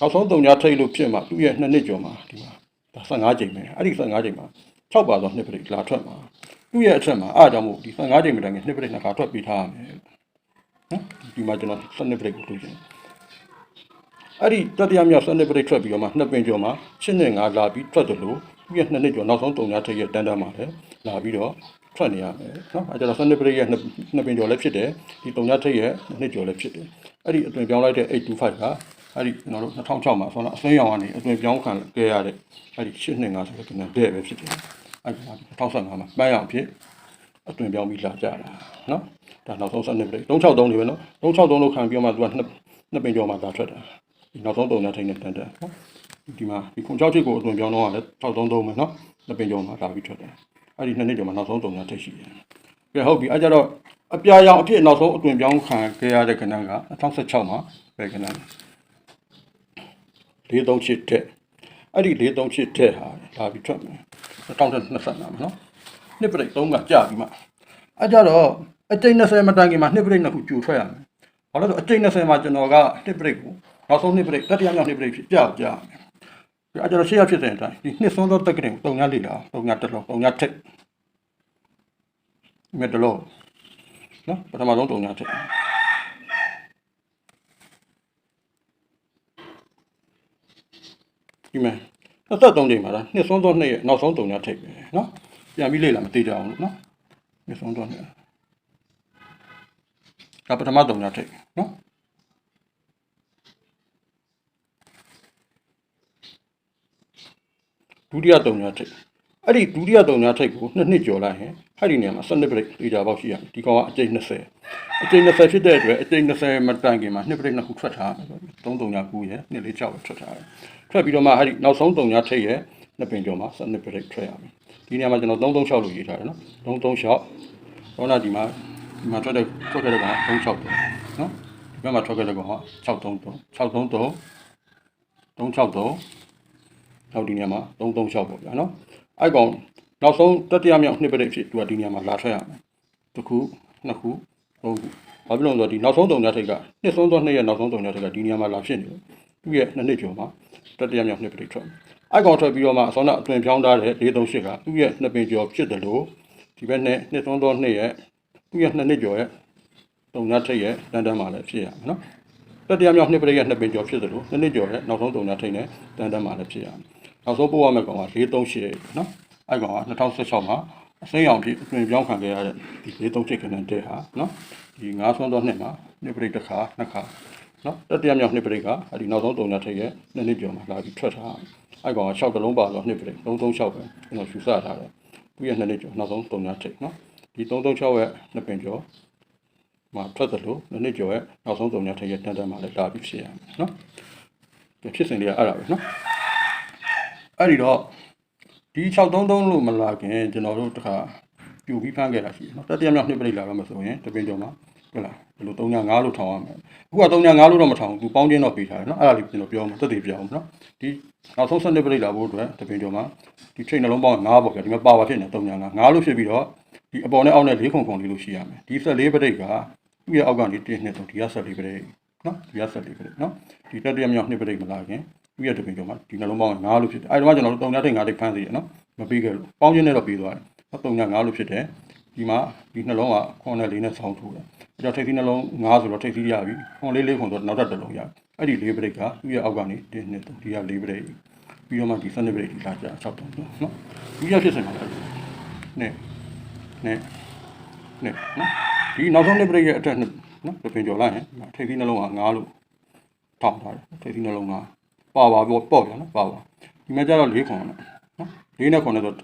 နောက်ဆုံးတုံညာထိတ်လို့ဖြစ်မှာသူ့ရဲ့နှစ်နှစ်ကျော်မှာဒီမှာဒါ15ချိန်ပဲအဲ့ဒီ15ချိန်မှာ6ပါသောနှစ်ပရိလာထွက်မှာသူ့ရဲ့အထက်မှာအားကြောင့်မို့ဒီ15ချိန်မတိုင်ခင်နှစ်ပရိနှစ်ခါထွက်ပြီးထားရမယ်နော်ဒီမှာကျွန်တော်12ပရိကိုလိုချင်တယ်အဲ့ဒီတတိယမြောက်စနစ်ပရိတ်ထွက်ပြီးတော့မှနှစ်ပင်ကျော်မှာရှင်းနဲ့ငါလာပြီးထွက်တယ်လို့သူရဲ့နှစ်နှစ်ကျော်နောက်ဆုံးတုံညာထိပ်ရဲ့တန်းတန်းမှာလည်းလာပြီးတော့ ထွက်နေရမယ်နော်အဲကျတော့စနစ်ပရိတ်ရဲ့နှစ်နှစ်ပင်ကျော်လည်းဖြစ်တယ်ဒီတုံညာထိပ်ရဲ့နှစ်ကျော်လည်းဖြစ်တယ်အဲ့ဒီအသွင်ပြောင်းလိုက်တဲ့825ကအဲ့ဒီကျွန်တော်တို့2006မှာဆိုတော့အစင်းရောင်ကနေအသွင်ပြောင်းခံခဲ့ရတဲ့အဲ့ဒီ8နှစ်ငါဆိုတဲ့ကနတဲ့ပဲဖြစ်တယ်အဲ့ဒီ2015မှာပန်းရောင်ဖြစ်အသွင်ပြောင်းပြီးလာကြတာနော်ဒါနောက်ဆုံးစနစ်ပရိတ်363နေပဲနော်363လို့ခံပြီးတော့မှသူကနှစ်နှစ်ပင်ကျော်မှာသာထွက်တာဒီနောက်ဆုံးတုံနဲ့ထိန်းတဲ့တန်တန်နော်ဒီမှာဒီခွန်6ချစ်ကိုအသွင်ပြောင်းတော့ကလည်း633မယ်နော်နှစ်ပင်ကျော်မှာလာပြီးထွက်တယ် အဲ့ဒီနှစ်နှစ်ကျော်မှာနောက်ဆုံးတုံနဲ့ထိတ်ရှိတယ်ကဲဟုတ်ပြီအဲ့ကြတော့အပြာရောင်အဖြစ်နောက်ဆုံးအသွင်ပြောင်းခံခဲ့ရတဲ့ခဏက2016မှာပဲခဏ438တက်အဲ့ဒီ438တက်ဟာလာပြီးထွက်မယ်2025မှာနော်နှစ်ပရိတ်3ကကြာပြီးမှအဲ့ကြတော့အကျိန်20မတိုင်ခင်မှာနှစ်ပရိတ်နှစ်ခုကျူထွက်ရမယ်ဘာလို့လဲဆိုအကျိန်20မှာကျွန်တော်ကနှစ်ပရိတ်ကိုနောက်ဆုံးနှစ်ပရိတ်တတိယမြောက်နှစ်ပရိတ်ဖြစ်ကြောက်ကြမယ်။ အဲကျွန်တော်ရှေ့ရဖြစ်တဲ့အတိုင်းဒီနှစ်ဆုံးသောတက်ကရင်တုံညာလေးလာတုံညာတစ်လုံးတုံညာထက်မြတ်တလုံးနော်ပထမဆုံးတုံညာထက်ဒီမဲ့23ချိန်မှာလားနှစ်ဆုံးသောနှစ်ရဲ့နောက်ဆုံးတုံညာထက်ပဲနော်ပြန်ပြီးလေ့လာမသိကြအောင်လို့နော်နှစ်ဆုံးသောနှစ်ဒါပထမတုံညာထက်နော် ဒုတိယတုံညာထိတ်အဲ့ဒီဒုတိယတုံညာထိတ်ကိုနှစ်နှစ်ကျော်လိုက်ရင်အဲ့ဒီနေရာမှာ12ပရိတ်ဒေတာပေါက်ရှိရမယ်ဒီကောင်ကအကျိန်20အကျိန်20ဖြစ်တဲ့အတွက်အကျိန်20မတိုင်ခင်မှာနှစ်ပရိတ်နှစ်ခုထွက်ထားမယ်3တုံညာ9ရဲ့နှစ်လေး6ပဲထွက်ထားတယ်ထွက်ပြီးတော့မှအဲ့ဒီနောက်ဆုံးတုံညာထိတ်ရဲ့နှစ်ပင်ကျော်မှာ12ပရိတ်ထွက်ရမယ်ဒီနေရာမှာကျွန်တော်336လို့ရေးထားတယ်နော်336ဟောနာဒီမှာဒီမှာထွက်တဲ့ထွက်ခဲ့တဲ့ကောင်363နော်ဒီဘက်မှာထွက်ခဲ့တဲ့ကောင်က633 633 363 နောက်ဒီနေရာမှာ336ပေါ့ဗျာနော်အဲ့ကောင်နောက်ဆုံးတတိယမြောက်နှစ်ပရိတ်ဖြစ်သူကဒီနေရာမှာလာထွက်ရမယ်တစ်ခုနှစ်ခုသုံးခုဘာဖြစ်လို့လဲဆိုတော့ဒီနောက်ဆုံးတုံညာထိတ်ကနှစ်ဆုံးသောနှစ်ရဲ့နောက်ဆုံးတုံညာထိတ်ကဒီနေရာမှာလာဖြစ်နေတယ်သူ့ရဲ့နှစ်နှစ်ကျော်မှာတတိယမြောက်နှစ်ပရိတ်ထွက်အဲ့ကောင်ထွက်ပြီးတော့မှအစောနအသွင်ပြောင်းထားတဲ့438ကသူ့ရဲ့နှစ်ပင်ကျော်ဖြစ်တယ်လို့ဒီဘက်နဲ့နှစ်ဆုံးသောနှစ်ရဲ့သူ့ရဲ့နှစ်နှစ်ကျော်ရဲ့တုံညာထိတ်ရဲ့တန်တန်းမှာလည်းဖြစ်ရမယ်နော်တတိယမြောက်နှစ်ပရိတ်ရဲ့နှစ်ပင်ကျော်ဖြစ်တယ်လို့နှစ်နှစ်ကျော်ရဲ့နောက်ဆုံးတုံညာထိတ်နဲ့တန်တန်းမှာလည်းဖြစ်ရမယ် နောက်ဆုံးပို့ရမယ့်ကောင်က438နော်အဲ့ကောင်က2016မှာအစိမ်းရောင်ဖြစ်အတွင်ပြောင်းခံခဲ့ရတဲ့ဒီ438ခဏတဲ့ဟာနော်ဒီ9ဆုံးသောနှစ်မှာနှစ်ပရိတ်တစ်ခါနှစ်ခါနော်တတိယမြောက်နှစ်ပရိတ်ကအဲ့ဒီနောက်ဆုံးတုံညာထိပ်ရဲ့နှစ်နှစ်ကျော်မှာလာပြီးထွက်ထားအဲ့ကောင်က6ကလုံးပါတော့နှစ်ပရိတ်336ပဲကျွန်တော်ယူဆထားတယ်သူရဲ့နှစ်နှစ်ကျော်နောက်ဆုံးတုံညာထိပ်နော်ဒီ336ရဲ့နှစ်ပင်ကျော်မှာထွက်တယ်လို့နှစ်နှစ်ကျော်ရဲ့နောက်ဆုံးတုံညာထိပ်ရဲ့တန်တန်မှာလည်းလာပြီးဖြစ်ရမယ်နော်ဖြစ်စဉ်လေးကအဲ့ဒါပဲနော် အဲ့ဒီတော့ဒီ633လို့မလာခင်ကျွန်တော်တို့တခါပြူပြီးဖမ်းခဲ့တာရှိတယ်နော်တတိယမြောက်နှစ်ပရိလာတော့မဆိုရင်တပင်ကျော်မှာဟုတ်လားဘယ်လို305လို့ထောင်ရမလဲအခုက305လို့တော့မထောင်ဘူးသူပေါင်းချင်းတော့ပေးထားတယ်နော်အဲ့ဒါလေးကျွန်တော်ပြောမှာတက်တည်ပြအောင်နော်ဒီနောက်ဆုံး7ပရိလာဖို့အတွက်တပင်ကျော်မှာဒီချိန်နှလုံးပေါင်း9ပေါ့ဗျာဒီမှာပါဝါဖြစ်နေ305 9လို့ဖြစ်ပြီးတော့ဒီအပေါ်နဲ့အောက်နဲ့4ခုခုလေးလို့ရှိရမယ်ဒီ14ပရိကသူ့ရဲ့အောက်ကနေ1နှစ်ဆိုဒီက14ပရိနော်ဒီက14ပရိနော်ဒီတတိယမြောက်နှစ်ပရိမလာခင် ပြည့်တဲ့ပင်ကျော်မှာဒီနှလုံးပေါင်း9လို့ဖြစ်တယ်အဲဒီတော့ကျွန်တော်တို့တုံညထိတ်9ထိတ်ဖမ်းစီရနော်မပြီးခဲ့လို့ပေါင်းချင်းနဲ့တော့ပြီးသွားတယ်တုံည9လို့ဖြစ်တယ်ဒီမှာဒီနှလုံးကခွန်နဲ့လေးနဲ့ဆောင်းထိုးတယ်အဲတော့ထိတ်သီးနှလုံး9ဆိုတော့ထိတ်သီးရပြီခွန်လေးလေးခွန်ဆိုတော့နောက်ထပ်တစ်လုံးရအဲ့ဒီလေးပရိတ်ကသူ့ရဲ့အောက်ကနေဒီနှစ်ဒီကလေးပရိတ်ပြီးတော့မှဒီ12ပရိတ်ဒီလာကြ6တုံးနော်ဒီရဖြစ်စင်ပါလားနဲ့နဲ့နဲ့နော်ဒီနောက်ဆုံးလေးပရိတ်ရဲ့အထက်နော်ပင်ကျော်လိုက်ရင်ထိတ်သီးနှလုံးက9လို့ထောင်ထားတယ်ထိတ်သီးနှလုံးက ပါပါပေါ့ပေါ့ဗျာနော်ပါပါဒီမှာကျတော့၄ခွန်နော်၄နဲ့ခွန်နဲ့ဆိုဒီ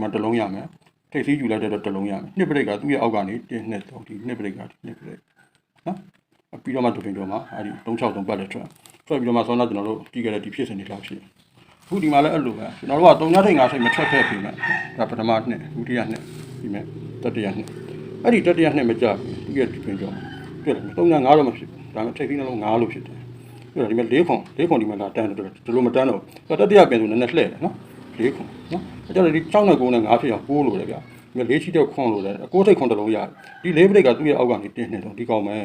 မှာတစ်လုံးရမယ်ထိပ်စီးယူလိုက်တဲ့တော့တစ်လုံးရမယ်နှစ်ပရိတ်ကသူ့ရဲ့အောက်ကနေ1နှစ်3ဒီနှစ်ပရိတ်ကဒီနှစ်ပရိတ်နော်ပြီးတော့မှဒုပင်ကျော်မှာအဲဒီ363ပတ်လက်ထွက်ထွက်ပြီးတော့မှဆောင်းတော့ကျွန်တော်တို့ပြီးခဲ့တဲ့ဒီဖြစ်စဉ်တွေလောက်ရှိအခုဒီမှာလည်းအဲ့လိုပဲကျွန်တော်တို့က3ညထိတ်5ထိတ်မထွက်ခဲ့ပြီမဲ့ဒါပထမနှစ်ဒုတိယနှစ်ဒီမဲ့တတိယနှစ်အဲ့ဒီတတိယနှစ်မကြဘူးသူ့ရဲ့ဒုပင်ကျော်တွေ့လား3ည5တော့မဖြစ်ဘူးဒါမှထိပ်သီးနှလုံး9လို့ဖြစ်တယ်ပြီးတော့ ဒီမှာ၄ခွန်၄ခွန်ဒီမှာလာတန်းတယ်ဒီလိုမတန်းတော့ဘူးတတိယပင်ဆိုနည်းနည်းလှည့်တယ်နော်၄ခွန်နော်အဲကြတော့ဒီ6နဲ့9နဲ့9ဖြစ်အောင်ပိုးလို့လေဗျာဒီမှာ၄ရှိတဲ့ခွန်လို့လေအကိုထိတ်ခွန်တစ်လုံးရတယ်ဒီ၄ပရိတ်ကသူ့ရဲ့အောက်ကနေတင်းနေတော့ဒီကောင်မယ်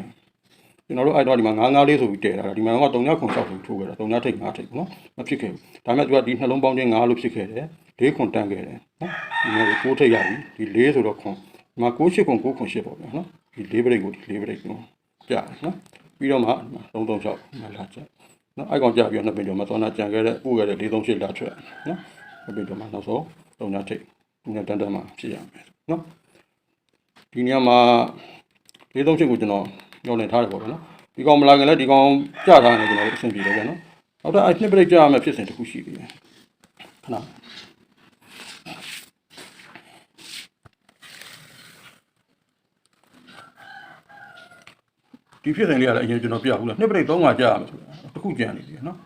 ကျွန်တော်တို့အဲ့တော့ဒီမှာ9 9လေးဆိုပြီးတည်တာဒီမှာက3ညခွန်6ဆိုပြီးထိုးခဲ့တာ3ညထိတ်9ထိတ်နော်မဖြစ်ခဲ့ဘူးဒါပေမဲ့သူကဒီနှလုံးပေါင်းချင်း9လို့ဖြစ်ခဲ့တယ်၄ခွန်တန်းခဲ့တယ်နော်ဒီမှာကိုထိတ်ရပြီဒီ၄ဆိုတော့ခွန်ဒီမှာ9 8ခွန်9ခွန်8ပေါ့ဗျာနော်ဒီ၄ပရိတ်ကိုဒီ၄ပရိတ်ကိုကြားနော် ပြီးတော့မှ336မလာချက်နော်အဲ့ကောင်ကြပြီးတော့နှစ်ပင်ကျော်မှာသောနာကြံခဲ့တဲ့ပို့ခဲ့တဲ့438လာထွက်နော်နှစ်ပင်ကျော်မှာနောက်ဆုံး3ညထိတ်သူနဲ့တန်းတန်းမှာဖြစ်ရမယ်နော်ဒီနေရာမှာ438ကိုကျွန်တော်ညှော်လင်ထားတယ်ပေါ့ဗျာနော်ဒီကောင်မလာခင်လည်းဒီကောင်ကြထားတယ်ကျွန်တော်အဆင်ပြေတယ်ဗျာနော်နောက်တော့အဲ့နှစ်ပရိတ်ကြားရမယ်ဖြစ်စဉ်တစ်ခုရှိသေးတယ်ခဏ ဒီဖြစ်စဉ်လေးကလည်းအရင်ကျွန်တော်ပြဘူးလားနှစ်ပရိတ်3ခါကြာရမယ်ဆိုတာတစ်ခုကြံနေပြီနော်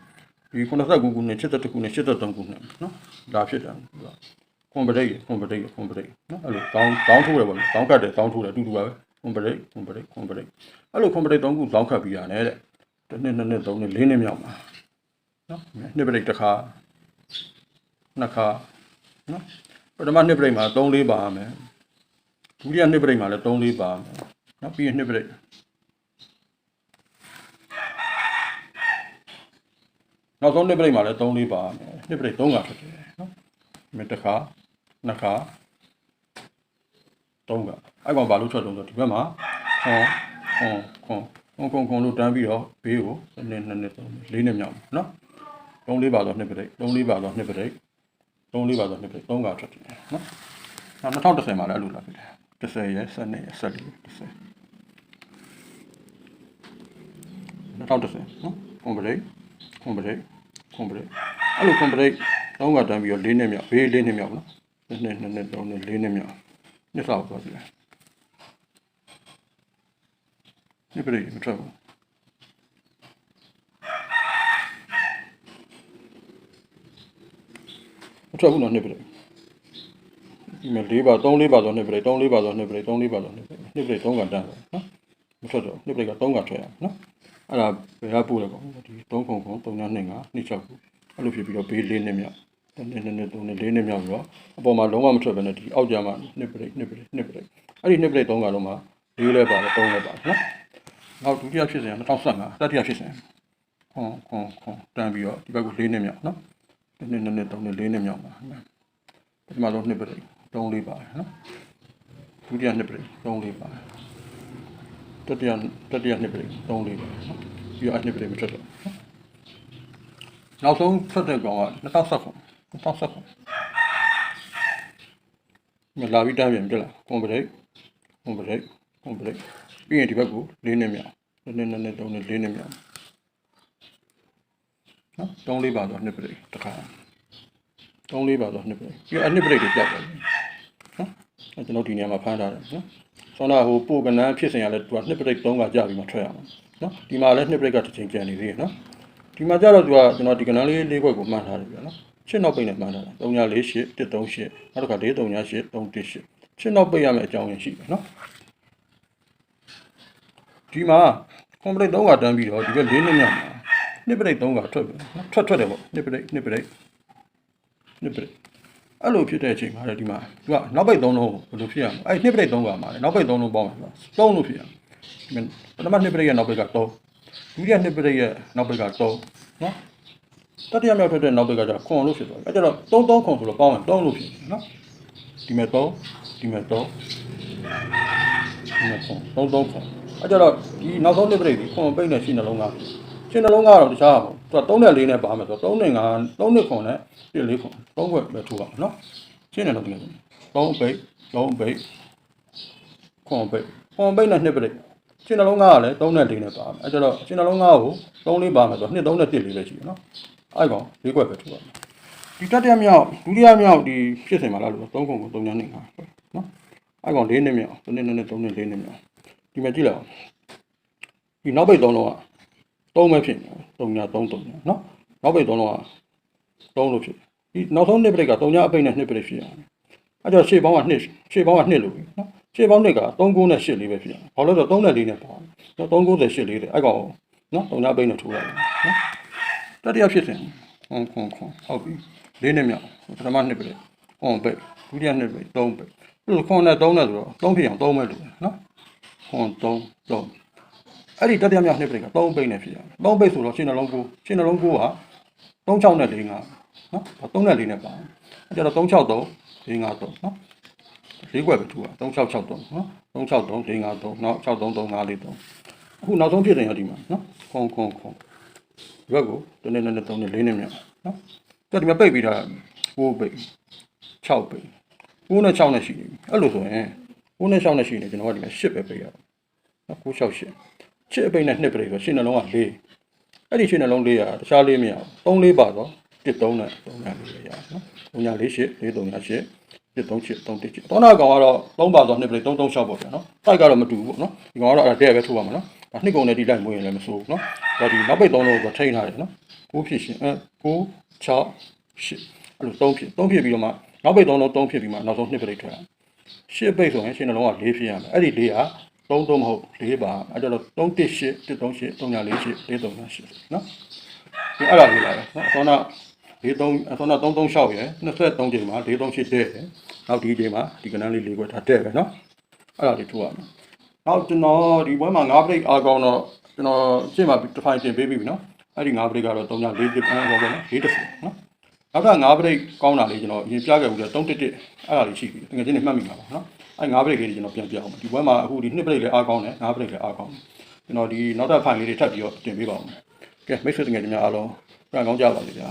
ဒီ89ခုနှစ်73ခုနှစ်83ခုနှစ်နော်ဒါဖြစ်တာကွန်ပရိတ်ကွန်ပရိတ်ကွန်ပရိတ်နော်အဲ့လိုတောင်းတောင်းထိုးတယ်ပေါ့တောင်းကတ်တယ်တောင်းထိုးတယ်အတူတူပါပဲကွန်ပရိတ်ကွန်ပရိတ်ကွန်ပရိတ်အဲ့လိုကွန်ပရိတ်3ခုတောင်းခတ်ပြီးရတယ်တဲ့တစ်နှစ်နှစ်နှစ်သုံးနှစ်လေးနှစ်မြောက်မှာနော်နှစ်ပရိတ်တစ်ခါနှစ်ခါနော်ပထမနှစ်ပရိတ်မှာ3 4ပါရမယ်ဒုတိယနှစ်ပရိတ်မှာလည်း3 4ပါရမယ်နော်ပြီးရင်နှစ်ပရိတ် နောက်ဆုံးနှစ်ပရိတ်မှာလည်း3လေးပါမယ်နှစ်ပရိတ်3ခါဖြစ်တယ်နော်ဒီမှာတစ်ခါနှစ်ခါ3ခါအဲ့ကောင်ဘာလို့ထွက်တော့ဆိုဒီဘက်မှာခွန်ခွန်ခွန်ခွန်ခွန်လို့တန်းပြီးတော့ဘေးကိုနည်းနည်းနည်း3လေးနဲ့မြောက်နော်3လေးပါတော့နှစ်ပရိတ်3လေးပါတော့နှစ်ပရိတ်3လေးပါတော့နှစ်ပရိတ်3ခါထွက်တယ်နော်နောက်2010မှာလည်းအဲ့လိုလာဖြစ်တယ်10ရက်12ရက်14ရက်10 2010နော်ကွန်ပရိတ် ကွန်ပရိတ်ကွန်ပရိတ်အဲ့လိုကွန်ပရိတ်သုံးကတန်းပြီးတော့၄နှစ်မြောက်ဘေး၄နှစ်မြောက်နော်နှစ်နှစ်နှစ်နှစ်သုံးနှစ်၄နှစ်မြောက်နှစ်ဆောက်သွားပြီလားနှစ်ပရိတ်မထွက်ဘူးမထွက်ဘူးနော်နှစ်ပရိတ်ဒီမှာ၄ပါ3 4ပါဆိုနှစ်ပရိတ်3 4ပါဆိုနှစ်ပရိတ်3 4ပါဆိုနှစ်ပရိတ်နှစ်ပရိတ်3ကတန်းပဲနော်မထွက်တော့နှစ်ပရိတ်က3ကထွက်ရအောင်နော် အဲ့ဒါဘယ်ကပို့လဲပေါ့ဒီ3ခုခု3နှစ်5 2 6ခုအဲ့လိုဖြစ်ပြီးတော့ဘေးလေးနှစ်မြောက်နည်းနည်းနည်း3နှစ်4နှစ်မြောက်ပြီးတော့အပေါ်မှာလုံးဝမထွက်ဘဲနဲ့ဒီအောက်ကြမှာနှစ်ပရိတ်နှစ်ပရိတ်နှစ်ပရိတ်အဲ့ဒီနှစ်ပရိတ်3ကလုံးမှာ၄လဲပါတယ်3လဲပါတယ်နော်နောက်ဒုတိယဖြစ်စဉ်က2015တတိယဖြစ်စဉ်ခွန်ခွန်ခွန်တန်းပြီးတော့ဒီဘက်က၄နှစ်မြောက်နော်နည်းနည်းနည်း3နှစ်4နှစ်မြောက်ပါပထမဆုံးနှစ်ပရိတ်3လေးပါတယ်နော်ဒုတိယနှစ်ပရိတ်3လေးပါတယ် တတိယတတိယနှစ်ပရိသုံးလေးပါနော်ပြီးတော့အနှစ်ပရိမထွက်တော့နောက်ဆုံးထွက်တဲ့ကောင်က2019 2019မလာပြီးတမ်းပြန်ပြလာကွန်ပရိကွန်ပရိကွန်ပရိပြီးရင်ဒီဘက်ကို၄နှစ်မြောက်နည်းနည်းနည်းသုံးနှစ်၄နှစ်မြောက်နော်သုံးလေးပါတော့နှစ်ပရိတစ်ခါသုံးလေးပါတော့နှစ်ပရိပြီးတော့အနှစ်ပရိတွေပြောက်တယ်နော်အဲကျွန်တော်ဒီနေရာမှာဖမ်းထားတယ်နော် ဆောင်းတာဟိုပိုကနန်းဖြစ်စဉ်ရလဲသူကနှစ်ပရိတ်3ကကြာပြီးမှထွက်ရမှာနော်ဒီမှာလည်းနှစ်ပရိတ်ကတစ်ချိန်ကျန်နေသေးတယ်နော်ဒီမှာကျတော့သူကကျွန်တော်ဒီကနန်းလေးလေးခွက်ကိုမှန်းထားတယ်ဗျာနော်ရှင်းနောက်ပိတ်နဲ့မှန်းထားတာ3ည4 8 138နောက်တစ်ခါ4 3ည8 3 1 8ရှင်းနောက်ပိတ်ရမယ့်အကြောင်းရင်းရှိတယ်နော်ဒီမှာကွန်ပလိတ်3ကတန်းပြီးတော့ဒီဘက်၄နှစ်မြောက်မှာနှစ်ပရိတ်3ကထွက်ပြီနော်ထွက်ထွက်တယ်ပေါ့နှစ်ပရိတ်နှစ်ပရိတ်နှစ်ပရိတ် အဲ့လိုဖြစ်တဲ့အချိန်မှာလည်းဒီမှာသူကနောက်ပိတ်သုံးလုံးဘယ်လိုဖြစ်ရမလဲအဲ့နှစ်ပိတ်သုံးကမှာလေနောက်ပိတ်သုံးလုံးပေါင်းမှာသုံးလို့ဖြစ်ရမယ်ပထမနှစ်ပိတ်ရဲ့နောက်ပိတ်က3ဒုတိယနှစ်ပိတ်ရဲ့နောက်ပိတ်က3နော်တတိယမြောက်ထွက်တဲ့နောက်ပိတ်ကကျခွန်လို့ဖြစ်သွားပြီအဲ့ကျတော့3 3ခွန်ဆိုတော့ပေါင်းရင်3လို့ဖြစ်တယ်နော်ဒီမဲ့3ဒီမဲ့3ဒီမဲ့ခွန်3 3ခွန်အဲ့ကျတော့ဒီနောက်ဆုံးနှစ်ပိတ်ဒီခွန်ပိတ်နဲ့ရှင်းနှလုံးက ရှင်းနှလုံးကတော့တခြားပါဘူးသူက3နဲ့4နဲ့ပါမယ်ဆိုတော့3နဲ့5 3နှစ်ခွန်နဲ့ပြည့်4ခွန်3ခွက်ပဲထိုးပါမယ်နော်ရှင်းတယ်လို့တကယ်ဆိုသုံးပိတ်သုံးပိတ်ခွန်ပိတ်ခွန်ပိတ်နဲ့နှစ်ပိတ်ရှင်းနှလုံးသားကလည်း3နဲ့4နဲ့ပါမယ်အဲကြတော့ရှင်းနှလုံးသားကို3လေးပါမယ်ဆိုတော့2 3နဲ့1လေးပဲရှိတယ်နော်အဲ့ကောင်၄ခွက်ပဲထူပါမယ်ဒီတတိယမြောက်ဒုတိယမြောက်ဒီဖြစ်စင်မှာလားလို့3ခုကို3ညနေခါနော်အဲ့ကောင်၄နှစ်မြောက်3နှစ်နဲ့3နှစ်4နှစ်မြောက်ဒီမှာကြည့်လိုက်အောင်ဒီနောက်ပိတ်3လုံးက 3ပဲဖြစ်နေ3ည3 3ညနော်နောက်ပိတ်3လုံးက3လို့ဖြစ်ဒီနောက်ဆုံးနှစ်ပိတ်က3ညအပိတ်နဲ့2ပိတ်ဖြစ်ရတယ်အဲ့တော့ရှေ့ပေါင်းက2ရှေ့ပေါင်းက2လို့နော်ရှေ့ပေါင်း2က3 9နဲ့8လေးပဲဖြစ်ရတယ်ဘာလို့လဲဆိုတော့3နဲ့4နဲ့ပါနော်398လေးတယ်အဲ့ကောင်နော်တုံညာပိတ်နဲ့ထိုးရတယ်နော်တတိယဖြစ်စဉ်ခွန်ခွန်ခွန်ဟုတ်ပြီလေးနဲ့မြောက်ပထမနှစ်ပဲခွန်ပိတ်ဒုတိယနှစ်ပဲ3ပိတ်အဲ့လိုခွန်နဲ့3နဲ့ဆိုတော့3ဖြစ်အောင်3ပဲလို့နော်ခွန်3 3 အဲ့ဒီတတိယမြောက်နှစ်ပိတ်က3ပိတ်နဲ့ဖြစ်ရတယ်3ပိတ်ဆိုတော့ရှင်းနှလုံးကိုရှင်းနှလုံးကိုက36နဲ့4 5နော်3နဲ့4နဲ့ပါအဲ့ကျတော့363 4 5 3နော်လေးခွက်ပဲထူတာ3663နော်363 453နောက်63353အခုနောက်ဆုံးဖြစ်တယ်ရဒီမှာနော်ခွန်ခွန်ခွန်ဒီဘက်ကိုတနေ့နဲ့3နဲ့4နဲ့မြောက်နော်တက်ဒီမှာပိတ်ပြီးတာ6ပိတ်6ပိတ်9နဲ့6နဲ့ရှိနေပြီအဲ့လိုဆိုရင်9နဲ့6နဲ့ရှိနေကျွန်တော်ကဒီမှာ10ပဲပိတ်ရအောင်နော်9 6 8 8အပိတ်နဲ့2ပိတ်ဆိုရှင်းနှလုံးက4အဲ့ဒီရှင်းနှလုံး4ရတခြားလေးမရအောင်3 4ပါတော့1 3နဲ့3နဲ့4ရအောင်နော်3 4 8 4 3 8 1 3 8 3 1 8တောနာကောင်ကတော့3ပါတော့2ပိတ်3 3 6ပေါ့ဗျာနော်တိုက်ကတော့မတူဘူးပေါ့နော်ဒီကောင်ကတော့အဲ့ဒါတဲ့ပဲထိုးပါမှာနော်ဒါနှစ်ကုန်နဲ့ဒီတိုင်းမွေးရင်လည်းမဆိုးဘူးနော်ဒါဒီနောက်ပိတ်3လုံးကိုထိန်းထားတယ်နော်9ဖြစ်ရှင်အဲ9 6 8အဲ့လို3ဖြစ်3ဖြစ်ပြီးတော့မှနောက်ပိတ်3လုံး3ဖြစ်ပြီးမှနောက်ဆုံး2ပိတ်ထွက်ရရှစ်ပိတ်ဆိုရင်ရှင်းနှလုံးက4ဖြစ်ရမယ်အဲ့ဒီ4က 3 3မဟုတ်4ပါအဲ့တော့3 1 8 1 3 8 3 4 4 8 4 3 8နော်ဒီအဲ့ဒါလေးလာတယ်နော်သောနာ43သောနာ336ရယ်23ချိန်မှာ438တဲ့ရယ်နောက်ဒီချိန်မှာဒီကနန်းလေးလေးခွဲထားတဲ့ပဲနော်အဲ့ဒါလေးထိုးရမယ်နောက်ကျွန်တော်ဒီဘွဲမှာ9 break အားကောင်းတော့ကျွန်တော်ရှင်းမှာတစ်ဖိုင်တင်ပေးပြီနော်အဲ့ဒီ9 break ကတော့3 4 4 10ပေါ့ဗျာနော်40နော်နောက်က9 break ကောင်းတာလေးကျွန်တော်အရင်ပြခဲ့ဘူးလေ311အဲ့ဒါလေးရှိပြီတကယ်ချင်းနေမှတ်မိမှာပါနော် အဲ့9 break လေးတွေကျွန်တော်ပြန်ပြအောင်ဒီဘွဲမှာအခုဒီ2 break လည်းအားကောင်းတယ်9 break လည်းအားကောင်းတယ်ကျွန်တော်ဒီနောက်ထပ်ဖိုင်လေးတွေထပ်ပြီးတော့တင်ပေးပါဦးမယ်ကဲမိတ်ဆွေတကယ်ချင်းများအားလုံးပြန်ကောင်းကြပါစေဗျာ